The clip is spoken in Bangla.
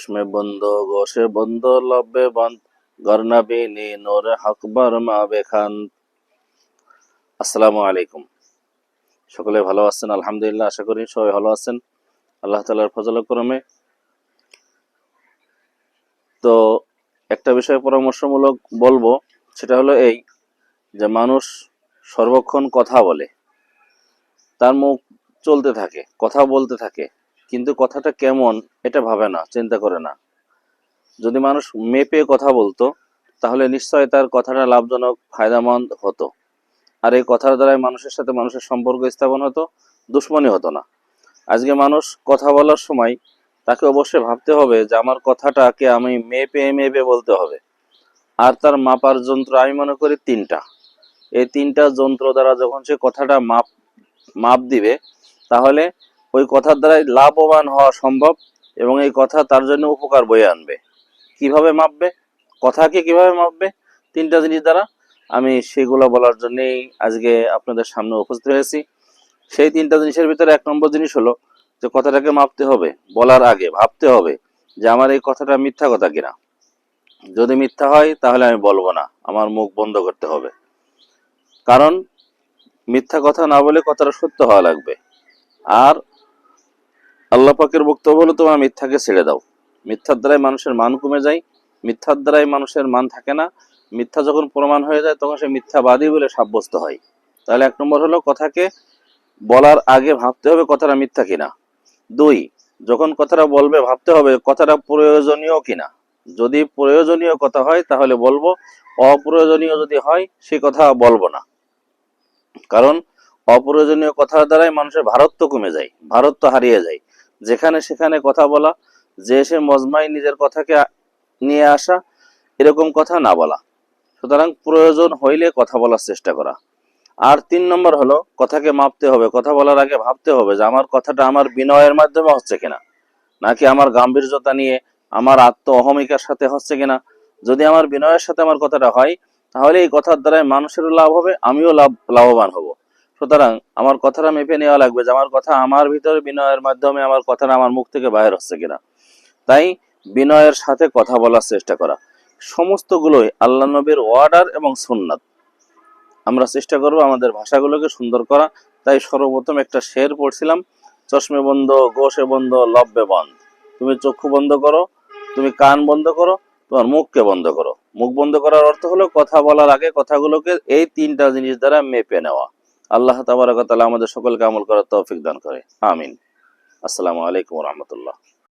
চশমে বন্ধ گوش বন্ধ لب বন্ধ گر نبینی نور حق بر বেখান আসসালামু আলাইকুম সকলে ভালো আছেন? আলহামদুলিল্লাহ, আশা করি সবাই ভালো আছেন। আল্লাহ তালার ফজলক্রমে তো একটা বিষয়ে পরামর্শমূলক বলব, সেটা হলো এই যে মানুষ সর্বক্ষণ কথা বলে। তার মুখ চলতে থাকে, কথা বলতে থাকে। কিন্তু কথাটা কেমন এটা ভাবে না, চিন্তা করে না। যদি মানুষ মেপে কথা বলতো, তাহলে নিশ্চয় তার কথাটা লাভজনক, ফায়দামন্দ হতো। আর এই কথার দ্বারাই মানুষের সাথে মানুষের সম্পর্ক স্থাপন হতো, দুশ্মনী হতো না। আজকে মানুষ কথা বলার সময় তাকে অবশ্যই ভাবতে হবে যে আমার কথাটাকে আমি মেপে মেপে বলতে হবে। আর তার মাপার যন্ত্র আমি মনে করি তিনটা। এই তিনটা যন্ত্র দ্বারা যখন সে কথাটা মাপ মাপ দিবে, তাহলে ওই কথার দ্বারাই লাভবান হওয়া সম্ভব এবং এই কথা তার জন্য উপকার বয়ে আনবে। কীভাবে মাপবে? কথাকে কীভাবে মাপবে? তিনটা জিনিস দ্বারা আমি সেগুলো বলার জন্যেই আজকে আপনাদের সামনে উপস্থিত হয়েছি। সেই তিনটা জিনিসের ভিতরে এক নম্বর জিনিস হলো যে কথাটাকে মাপতে হবে, বলার আগে, ভাবতে হবে যে আমার এই কথাটা মিথ্যা কথা কিনা। যদি মিথ্যা হয় তাহলে আমি বলব না, আমার মুখ বন্ধ করতে হবে। কারণ মিথ্যা কথা না বলে কথাটা সত্য হওয়া লাগবে। আর আল্লাহ পাকের বক্তব্য হলো, তোমার মিথ্যাকে ছেড়ে দাও। মিথ্যার দ্বারাই মানুষের মান কমে যায়, মিথ্যার দ্বারাই মানুষের মান থাকে না। মিথ্যা যখন প্রমাণ হয়ে যায়, তখন সে মিথ্যাবাদী বলে সাব্যস্ত হয়। তাহলে এক নম্বর হলো, কথাকে বলার আগে ভাবতে হবে কথাটা মিথ্যা কিনা। দুই, যখন কথাটা বলবে, ভাবতে হবে কথাটা প্রয়োজনীয় কিনা। যদি প্রয়োজনীয় কথা হয়, তাহলে বলব, অপ্রয়োজনীয় যদি হয়, সে কথা বলব না। কারণ, অপ্রয়োজনীয় কথার দ্বারাই মানুষের ভারত্ব কমে যায়, ভারত্ব হারিয়ে যায়। যেখানে সেখানে কথা বলা, যে সে মজমাই নিজের কথাকে নিয়ে আসা, এরকম কথা না বলা। সুতরাং প্রয়োজন হইলে কথা বলার চেষ্টা করা। আর তিন নম্বর হলো, কথাকে মাপতে হবে। কথা বলার আগে ভাবতে হবে যে আমার কথাটা আমার বিনয়ের মাধ্যমে হচ্ছে কিনা? নাকি আমার গাম্ভীর্যতা নিয়ে আমার আত্ম অহমিকার সাথে হচ্ছে কিনা? যদি আমার বিনয়ের সাথে আমার কথাটা হয়, তাহলে এই কথার দ্বারাই মানুষেরও লাভ হবে, আমিও লাভ, লাভবান হব। সুতরাং আমার কথাটা মেপে নেওয়া লাগবে যে আমার কথা আমার ভিতরে বিনয়ের মাধ্যমে আমার কথাটা আমার মুখ থেকে বাইর হচ্ছে কিনা। তাই বিনয়ের সাথে কথা বলার চেষ্টা করা। সমস্তগুলোই আল্লাহ নবীর ওয়ার্ডার এবং সুন্নাত। আমরা চেষ্টা করব আমাদের ভাষাগুলোকে সুন্দর করা। তাই সর্বপ্রথম একটা শের পড়ছিলাম, চশমে বন্ধ গোষে বন্ধ লব্যে বন্ধ। তুমি চক্ষু বন্ধ করো, তুমি কান বন্ধ করো, তোমার মুখকে বন্ধ করো। মুখ বন্ধ করার অর্থ হলো কথা বলার আগে কথাগুলোকে এই তিনটা জিনিস দ্বারা মেপে নেওয়া। আল্লাহ তাবারকাল আমাদের সকলকে আমল করার তৌফিক দান করে। আমিন। আসসালামু আলাইকুম রহমতুল্লাহ।